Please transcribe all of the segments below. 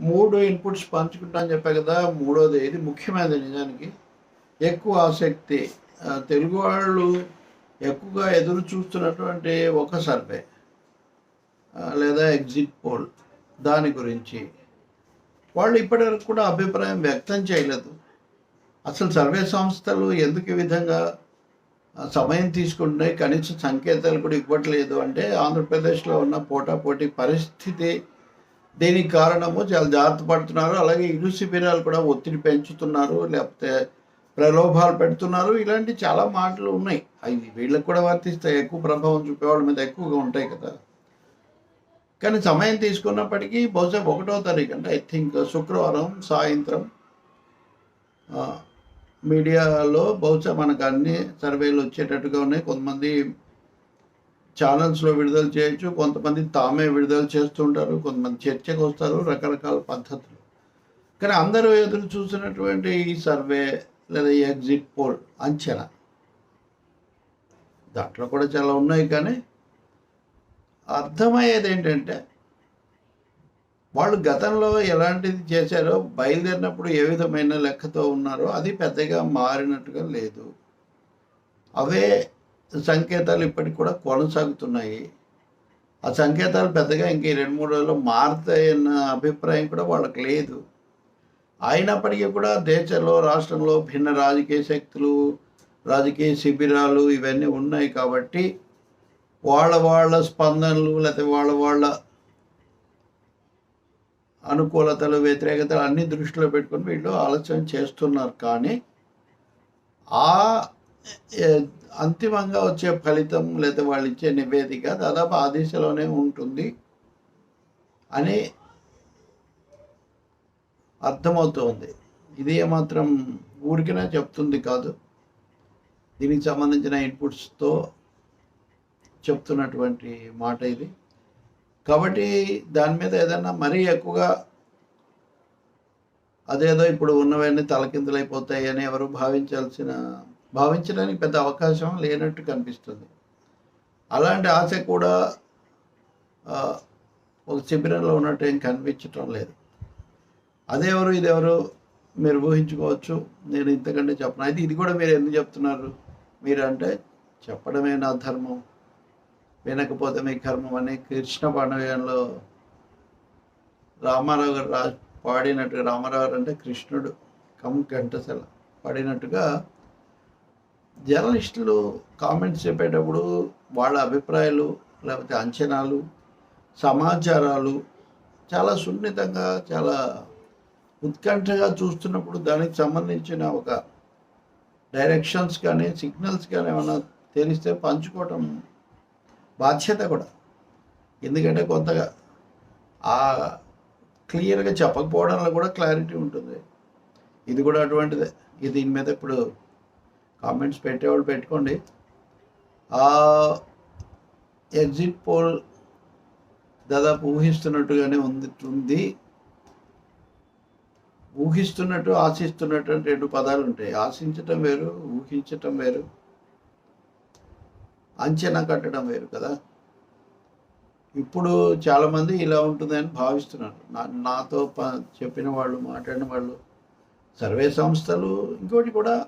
మూడు ఇన్పుట్స్ పంచుకుంటా అని చెప్పా కదా మూడోది ఇది ముఖ్యమైనది నిజానికి ఎక్కువ ఆసక్తి. తెలుగు వాళ్ళు ఎక్కువగా ఎదురు చూస్తున్నటువంటి ఒక సర్వే లేదా ఎగ్జిట్ పోల్ దాని గురించి. వాళ్ళు ఇప్పటివరకు కూడా అభిప్రాయం వ్యక్తం చేయలేదు. అసలు సర్వే సంస్థలు ఎందుకు ఈ విధంగా సమయం తీసుకుంటున్నాయి? కనీస సంకేతాలు కూడా ఇవ్వట్లేదు. అంటే ఆంధ్రప్రదేశ్లో ఉన్న పోటాపోటీ పరిస్థితి దీనికి కారణము చాలా జాగ్రత్త పడుతున్నారు. అలాగే ఇరు శిబిరాలు కూడా ఒత్తిడి పెంచుతున్నారు. లేకపోతే ప్రలోభాలు పెడుతున్నారు. ఇలాంటి చాలా మాటలు ఉన్నాయి. అవి వీళ్ళకి కూడా వర్తిస్తాయి. ఎక్కువ ప్రభావం చూపేవాళ్ళ మీద ఎక్కువగా ఉంటాయి కదా. కానీ సమయం తీసుకున్నప్పటికీ బహుశా ఒకటో తారీఖు అంటే ఐ థింక్ శుక్రవారం సాయంత్రం మీడియాలో బహుశా మనకు అన్ని సర్వేలు వచ్చేటట్టుగా ఉన్నాయి. కొంతమంది ఛానల్స్లో విడుదల చేయొచ్చు. కొంతమంది తామే విడుదల చేస్తుంటారు. కొంతమంది చర్చకు వస్తారు. రకరకాల పద్ధతులు. కానీ అందరూ ఎదురు చూసినటువంటి ఈ సర్వే లేదా ఈ ఎగ్జిట్ పోల్ అంచనా. దాంట్లో కూడా చాలా ఉన్నాయి కానీ అర్థమయ్యేది ఏంటంటే వాళ్ళు గతంలో ఎలాంటిది చేశారో బయలుదేరినప్పుడు ఏ విధమైన లెక్కతో ఉన్నారో అది పెద్దగా మారినట్టుగా లేదు. అవే సంకేతాలు ఇప్పటికి కూడా కొనసాగుతున్నాయి. ఆ సంకేతాలు పెద్దగా ఇంక రెండు మూడు రోజుల్లో మారుతాయన్న అభిప్రాయం కూడా వాళ్ళకి లేదు. అయినప్పటికీ కూడా దేశంలో రాష్ట్రంలో భిన్న రాజకీయ శక్తులు రాజకీయ శిబిరాలు ఇవన్నీ ఉన్నాయి కాబట్టి వాళ్ళ వాళ్ళ స్పందనలు లేకపోతే వాళ్ళ వాళ్ళ అనుకూలతలు వ్యతిరేకతలు అన్ని దృష్టిలో పెట్టుకుని వీళ్ళు ఆలోచన చేస్తున్నారు. కానీ ఆ అంతిమంగా వచ్చే ఫలితం లేదా వాళ్ళు ఇచ్చే నివేదిక దాదాపు ఆ దిశలోనే ఉంటుంది అని అర్థమవుతోంది. ఇది ఏమాత్రం ఊరికినే చెప్తుంది కాదు. దీనికి సంబంధించిన ఇన్పుట్స్తో చెప్తున్నటువంటి మాట ఇది. కాబట్టి దాని మీద ఏదైనా మరీ ఎక్కువగా అదేదో ఇప్పుడు ఉన్నవన్నీ తలకిందులైపోతాయి అని ఎవరు భావించాల్సిన భావించడానికి పెద్ద అవకాశం లేనట్టు కనిపిస్తుంది. అలాంటి ఆశ కూడా ఒక శిబిరంలో ఉన్నట్టు ఏం కనిపించటం లేదు. అదెవరు ఇదెవరు మీరు ఊహించుకోవచ్చు. నేను ఇంతకంటే చెప్పను. అయితే ఇది కూడా మీరు ఎందుకు చెప్తున్నారు? మీరు అంటే చెప్పడమే నా ధర్మం. వినకపోతే మీ కర్మం అని కృష్ణ పండుగలో రామారావు గారు రా పాడినట్టుగా రామారావు గారు అంటే కృష్ణుడు కం ఘంటసల పాడినట్టుగా జర్నలిస్టులు కామెంట్స్ చెప్పేటప్పుడు వాళ్ళ అభిప్రాయాలు లేకపోతే అంచనాలు సమాచారాలు చాలా సున్నితంగా చాలా ఉత్కంఠగా చూస్తున్నప్పుడు దానికి సంబంధించిన ఒక డైరెక్షన్స్ కానీ సిగ్నల్స్ కానీ ఏమైనా తెలిస్తే పంచుకోవటం బాధ్యత కూడా. ఎందుకంటే కొంతగా ఆ క్లియర్గా చెప్పకపోవడంలో కూడా క్లారిటీ ఉంటుంది. ఇది కూడా అటువంటిదే. ఇది దీని మీద ఇప్పుడు కామెంట్స్ పెట్టేవాళ్ళు పెట్టుకోండి. ఆ ఎగ్జిట్ పోల్ దాదాపు ఊహిస్తున్నట్టుగానే ఉంది ఉంది. ఊహిస్తున్నట్టు ఆశిస్తున్నట్టు అంటే రెండు పదాలు ఉంటాయి. ఆశించటం వేరు ఊహించటం వేరు. అంచనా కట్టడం వేరు కదా. ఇప్పుడు చాలామంది ఇలా ఉంటుందని భావిస్తున్నారు. నా నాతో చెప్పిన వాళ్ళు మాట్లాడిన వాళ్ళు సర్వే సంస్థలు ఇంకోటి కూడా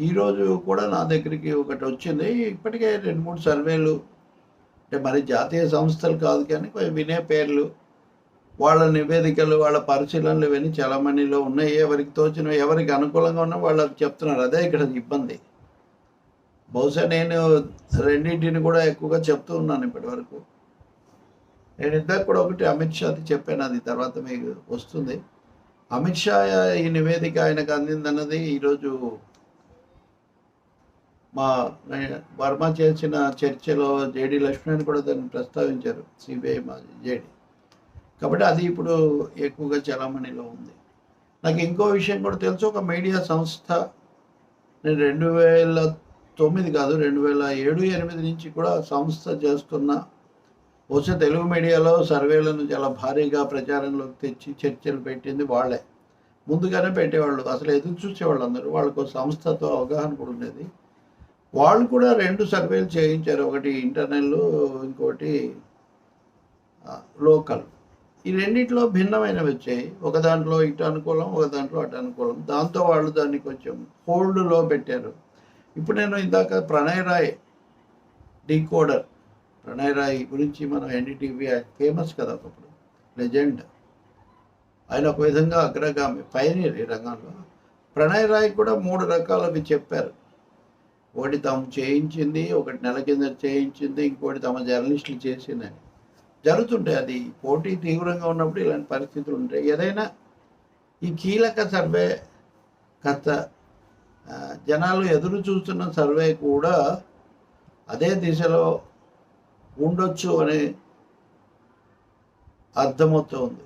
ఈరోజు కూడా నా దగ్గరికి ఒకటి వచ్చింది. ఇప్పటికే రెండు మూడు సర్వేలు. అంటే మరి జాతీయ సంస్థలు కాదు కానీ కొంచెం వినే పేర్లు. వాళ్ళ నివేదికలు వాళ్ళ పరిశీలనలు ఇవన్నీ చలమణిలో ఉన్నాయి. ఎవరికి తోచిన ఎవరికి అనుకూలంగా ఉన్నా వాళ్ళకి చెప్తున్నారు. అదే ఇక్కడ ఇబ్బంది. బహుశా నేను రెండింటిని కూడా ఎక్కువగా చెప్తూ ఉన్నాను ఇప్పటి వరకు. నేను ఇందాక కూడా ఒకటి అమిత్ షాది చెప్పాను. అది తర్వాత మీకు వస్తుంది. అమిత్ షా ఈ నివేదిక ఆయనకు అందిందన్నది ఈరోజు మా వర్మ చేసిన చర్చలో జేడి లక్ష్మణ్ కూడా దాన్ని ప్రస్తావించారు సిబిఐ మా జేడి. కాబట్టి అది ఇప్పుడు ఎక్కువగా చలామణిలో ఉంది. నాకు ఇంకో విషయం కూడా తెలుసు ఒక మీడియా సంస్థ నేను రెండు వేల తొమ్మిది కాదు రెండు వేల ఏడు ఎనిమిది నుంచి కూడా సంస్థ చేస్తున్న బహుశా తెలుగు మీడియాలో సర్వేలను చాలా భారీగా ప్రచారంలోకి తెచ్చి చర్చలు పెట్టింది వాళ్ళే. ముందుగానే పెట్టేవాళ్ళు అసలు ఎదురు చూసేవాళ్ళు అందరూ వాళ్ళకు ఒక సంస్థతో అవగాహన కూడా ఉండేది. వాళ్ళు కూడా రెండు సర్వేలు చేయించారు. ఒకటి ఇంటర్నల్ ఇంకోటి లోకల్. ఈ రెండిట్లో భిన్నమైనవి వచ్చాయి. ఒక దాంట్లో ఇటు అనుకూలం ఒక దాంట్లో అటు అనుకూలం. దాంతో వాళ్ళు దాన్ని కొంచెం హోల్డ్లో పెట్టారు. ఇప్పుడు నేను ఇందాక ప్రణయ్ రాయ్ డీకోడర్. ప్రణయ్ రాయ్ గురించి మనం ఎన్డీటీవీ ఫేమస్ కదా ఒకప్పుడు. లెజెండ్. ఆయన ఒక విధంగా అగ్రగామి పైనీర్ ఈ రంగంలో. ప్రణయ్ రాయ్ కూడా మూడు రకాలవి చెప్పారు. ఒకటి తాము చేయించింది ఒకటి నెల కింద చేయించింది ఇంకోటి తమ జర్నలిస్టులు చేసిందని. జరుగుతుంటాయి అది పోటీ తీవ్రంగా ఉన్నప్పుడు ఇలాంటి పరిస్థితులు ఉంటాయి. ఏదైనా ఈ కీలక సర్వే కాస్త జనాలు ఎదురు చూస్తున్న సర్వే కూడా అదే దిశలో ఉండొచ్చు అని అర్థమవుతోంది.